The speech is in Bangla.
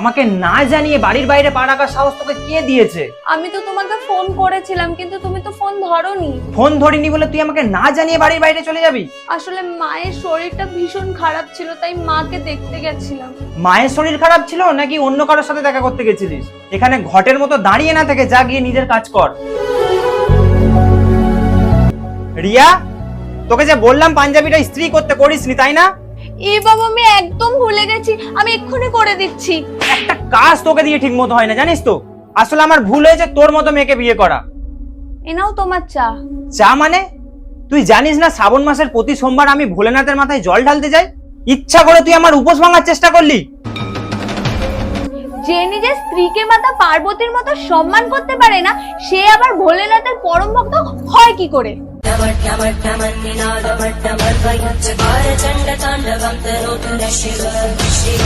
আমাকে না জানিয়ে বাড়ির বাইরে পা রাখার সাহস তোকে কে দিয়েছে? আমি তো তোমাকে ফোন করেছিলাম কিন্তু তুমি তো ফোন ধরোনি। ফোন ধরিনি বলে তুই আমাকে না জানিয়ে বাড়ির বাইরে চলে যাবি? আসলে মায়ের শরীরটা ভীষণ খারাপ ছিল তাই মাকে দেখতে গেছিলাম। মায়ের শরীর খারাপ ছিল নাকি অন্য কারোর সাথে দেখা করতে গেছিলিস? এখানে ঘটের মতো দাঁড়িয়ে না থেকে যা গিয়ে নিজের কাজ কর। রিয়া তোকে যে বললাম পাঞ্জাবিটা ইস্ত্রি করতে করিসনি তাই না? এ বাবা আমি একদম ভুলে গেছি। আমি এক্ষুনি করে দিচ্ছি। একটা কাজ তোকে দিয়ে ঠিক মতো হয় না জানিস তো? আসলে আমার ভুল হয়েছে তোর মতো মেয়েকে বিয়ে করা। এনাও তোমার চা। চা মানে? তুই জানিস না শ্রাবণ মাসের প্রতি সোমবার আমি ভোলেনাথের মাথায় জল ঢালতে যাই? ইচ্ছা করে তুই আমার উপোস ভাঙার চেষ্টা করলি। যে নিজের স্ত্রীকে মাতা পার্বতীর মতো সম্মান করতে পারে না সে আবার ভোলেনাথের পরম ভক্ত হয় কি করে? నినాదమట్ట మర్వయించ భారచండ తాండవం తనోతున శివ శివ.